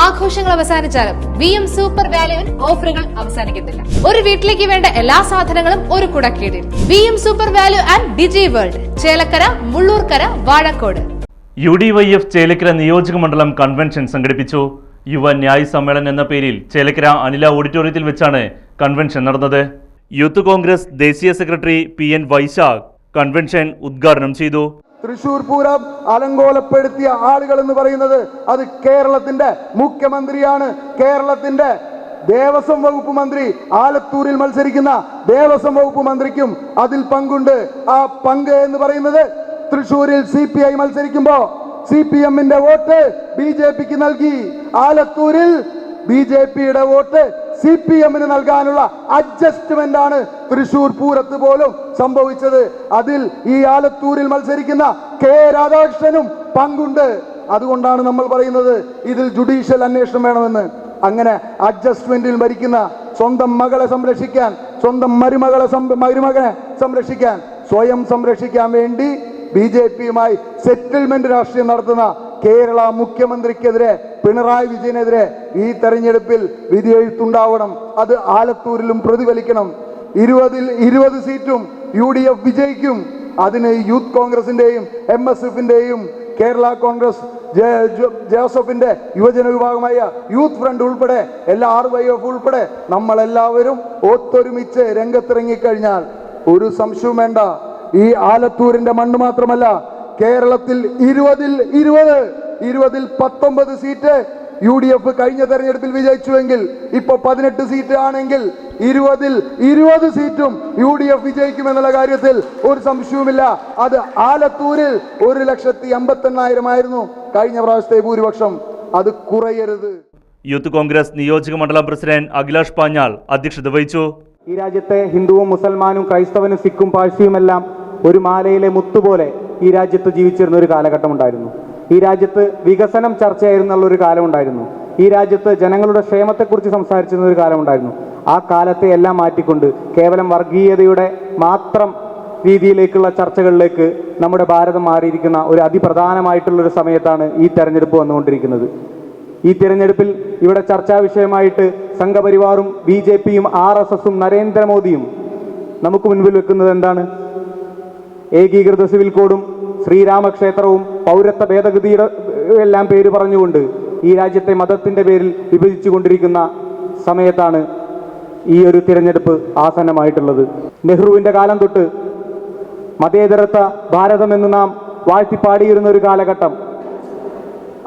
ആഘോഷങ്ങൾ അവസാനിച്ചാലും V M super വാല്യുവിൽ ഓഫറുകൾ അവസാനിക്കുന്നില്ല ഒരു വീട്ടിലേക്ക് വേണ്ട എല്ലാ സാധനങ്ങളും ഒരു കുടക്കീടിൽ V M super value and Digi world Chelakkara Mullurkara Vazhakode. U D Y F Chelakkara നിയോജക മണ്ഡലം കൺവെൻഷൻ സംഘടിപ്പിച്ചു. യുവ ന്യായ സമ്മേളനം എന്ന പേരിൽ ചേലക്കര അനില ഓഡിറ്റോറിയത്തിൽ വെച്ചാണ് കൺവെൻഷൻ നടന്നത്. യൂത്ത് കോൺഗ്രസ് ദേശീയ secretary P N Vaishakh convention ഉദ്ഘാടനം ചെയ്തു. തൃശൂർ പൂരം അലങ്കോലപ്പെടുത്തിയ ആളുകൾ എന്ന് പറയുന്നത് അത് കേരളത്തിന്റെ മുഖ്യമന്ത്രിയാണ്. കേരളത്തിന്റെ ദേവസ്വം വകുപ്പ് മന്ത്രി ആലത്തൂരിൽ മത്സരിക്കുന്ന ദേവസ്വം വകുപ്പ് മന്ത്രിക്കും അതിൽ പങ്കുണ്ട്. ആ പങ്ക് എന്ന് പറയുന്നത് തൃശൂരിൽ സി പി ഐ മത്സരിക്കുമ്പോ സി പി എമ്മിന്റെ വോട്ട് ബി ജെ പിക്ക് നൽകി. ആലത്തൂരിൽ ബി ജെ പിയുടെ വോട്ട് സി പി എമ്മിന് നൽകാനുള്ള അഡ്ജസ്റ്റ്മെന്റ് ആണ് തൃശൂർ പൂരത്ത് പോലും സംഭവിച്ചത്. അതിൽ ഈ ആലത്തൂരിൽ മത്സരിക്കുന്ന കെ രാധാകൃഷ്ണനും പങ്കുണ്ട്. അതുകൊണ്ടാണ് നമ്മൾ പറയുന്നത് ഇതിൽ ജുഡീഷ്യൽ അന്വേഷണം വേണമെന്ന്. അങ്ങനെ അഡ്ജസ്റ്റ്മെന്റിൽ ഭരിക്കുന്ന സ്വന്തം മകളെ സംരക്ഷിക്കാൻ സ്വന്തം മരുമകളെ മരുമകനെ സംരക്ഷിക്കാൻ സ്വയം സംരക്ഷിക്കാൻ വേണ്ടി ബി ജെ പിയുമായി സെറ്റിൽമെന്റ് രാഷ്ട്രീയം നടത്തുന്ന കേരള മുഖ്യമന്ത്രിക്കെതിരെ പിണറായി വിജയനെതിരെ ഈ തെരഞ്ഞെടുപ്പിൽ വിധിയെഴുത്തുണ്ടാവണം. അത് ആലത്തൂരിലും പ്രതിഫലിക്കണം. ഇരുപതിൽ ഇരുപത് സീറ്റും യു ഡി എഫ് വിജയിക്കും. അതിന് യൂത്ത് കോൺഗ്രസിന്റെയും എം എസ് എഫിന്റെയും കേരള കോൺഗ്രസ് ജോസഫിന്റെ യുവജന വിഭാഗമായ യൂത്ത് ഫ്രണ്ട് ഉൾപ്പെടെ എല്ലാ ആർ വൈ എഫ് ഉൾപ്പെടെ നമ്മളെല്ലാവരും ഒത്തൊരുമിച്ച് രംഗത്തിറങ്ങിക്കഴിഞ്ഞാൽ ഒരു സംശയവും വേണ്ട. ഈ ആലത്തൂരിന്റെ മണ്ണ് മാത്രമല്ല കേരളത്തിൽ ഇരുപതിൽ ഇരുപത് ഇരുപതിൽ പത്തൊമ്പത് സീറ്റ് യു ഡി എഫ് കഴിഞ്ഞ തെരഞ്ഞെടുപ്പിൽ വിജയിച്ചുവെങ്കിൽ ഇപ്പോൾ പതിനെട്ട് സീറ്റ് ആണെങ്കിൽ ഇരുപതിൽ ഇരുപത് സീറ്റും യു ഡി എഫ് വിജയിക്കുമെന്നുള്ള കാര്യത്തിൽ ഒരു സംശയവുമില്ല. അത് ആലത്തൂരിൽ ഒരു ലക്ഷത്തി അമ്പത്തെണ്ണായിരം ആയിരുന്നു കഴിഞ്ഞ പ്രാവശ്യത്തെ ഭൂരിപക്ഷം. അത് കുറയരുത്. യൂത്ത് കോൺഗ്രസ് നിയോജക മണ്ഡലം പ്രസിഡന്റ് അഖിലാഷ് പാഞ്ഞാൾ അധ്യക്ഷത വഹിച്ചു. ഈ രാജ്യത്തെ ഹിന്ദുവും മുസൽമാനും ക്രൈസ്തവനും സിഖും പാഴ്സിയുമെല്ലാം ഒരു മാലയിലെ മുത്തുപോലെ ഈ രാജ്യത്ത് ജീവിച്ചിരുന്ന ഒരു കാലഘട്ടം ഉണ്ടായിരുന്നു. ഈ രാജ്യത്ത് വികസനം ചർച്ചയായിരുന്നുള്ള ഒരു കാലം ഉണ്ടായിരുന്നു. ഈ രാജ്യത്ത് ജനങ്ങളുടെ ക്ഷേമത്തെക്കുറിച്ച് സംസാരിച്ചിരുന്ന ഒരു കാലം ഉണ്ടായിരുന്നു. ആ കാലത്തെ എല്ലാം മാറ്റിക്കൊണ്ട് കേവലം വർഗീയതയുടെ മാത്രം രീതിയിലേക്കുള്ള ചർച്ചകളിലേക്ക് നമ്മുടെ ഭാരതം മാറിയിരിക്കുന്ന ഒരു അതിപ്രധാനമായിട്ടുള്ള ഒരു സമയത്താണ് ഈ തെരഞ്ഞെടുപ്പ് വന്നുകൊണ്ടിരിക്കുന്നത്. ഈ തിരഞ്ഞെടുപ്പിൽ ഇവിടെ ചർച്ചാ വിഷയമായിട്ട് സംഘപരിവാറും ബി ജെ പിയും ആർ എസ് എസും നരേന്ദ്രമോദിയും നമുക്ക് മുൻപിൽ വെക്കുന്നത് എന്താണ്? ഏകീകൃത സിവിൽ കോഡും ശ്രീരാമക്ഷേത്രവും പൗരത്വ ഭേദഗതിയുടെ എല്ലാം പേര് പറഞ്ഞുകൊണ്ട് ഈ രാജ്യത്തെ മതത്തിന്റെ പേരിൽ വിഭജിച്ചു കൊണ്ടിരിക്കുന്ന സമയത്താണ് ഈ ഒരു തിരഞ്ഞെടുപ്പ് ആസന്നമായിട്ടുള്ളത്. നെഹ്റുവിന്റെ കാലം തൊട്ട് മതേതരത്വ ഭാരതമെന്ന് നാം വാഴ്ത്തിപ്പാടിയിരുന്ന ഒരു കാലഘട്ടം.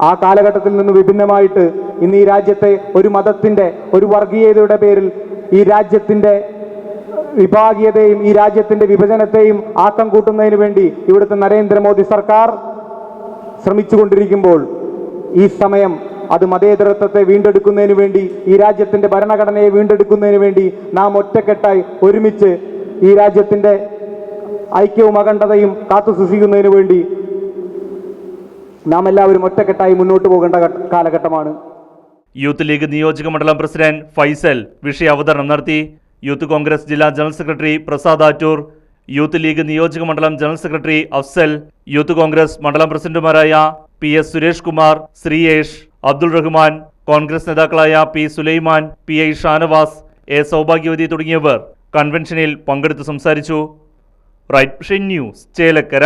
ആ കാലഘട്ടത്തിൽ നിന്ന് വിഭിന്നമായിട്ട് ഇന്ന് ഈ രാജ്യത്തെ ഒരു മതത്തിന്റെ ഒരു വർഗീയതയുടെ പേരിൽ ഈ രാജ്യത്തിന്റെ വിഭാഗീയതയും ഈ രാജ്യത്തിന്റെ വിഭജനത്തെയും ആക്കം കൂട്ടുന്നതിന് വേണ്ടി ഇവിടുത്തെ നരേന്ദ്രമോദി സർക്കാർ ശ്രമിച്ചുകൊണ്ടിരിക്കുമ്പോൾ ഈ സമയം അത് മതേതരത്വത്തെ വീണ്ടെടുക്കുന്നതിന് വേണ്ടി ഈ രാജ്യത്തിന്റെ ഭരണഘടനയെ വീണ്ടെടുക്കുന്നതിന് വേണ്ടി നാം ഒറ്റക്കെട്ടായി ഒരുമിച്ച് ഈ രാജ്യത്തിന്റെ ഐക്യവും അഖണ്ഡതയും കാത്തു സൂക്ഷിക്കുന്നതിന് വേണ്ടി നാം എല്ലാവരും ഒറ്റക്കെട്ടായി മുന്നോട്ട് പോകേണ്ട കാലഘട്ടമാണ്. യൂത്ത് ലീഗ് നിയോജക മണ്ഡലം പ്രസിഡന്റ് ഫൈസൽ വിഷയ അവതരണം നടത്തി. യൂത്ത് കോൺഗ്രസ് ജില്ലാ general secretary Prasad Attoor youth league നിയോജക മണ്ഡലം general secretary Afsal youth Congress മണ്ഡലം പ്രസിഡന്റുമാരായ പി എസ് സുരേഷ് കുമാർ ശ്രീയേഷ് അബ്ദുൾ റഹ്മാൻ കോൺഗ്രസ് നേതാക്കളായ P Sulaiman P I Shanavas A Saubhagyavathi തുടങ്ങിയവർ കൺവെൻഷനിൽ പങ്കെടുത്ത് സംസാരിച്ചു. Right news Chelakkara.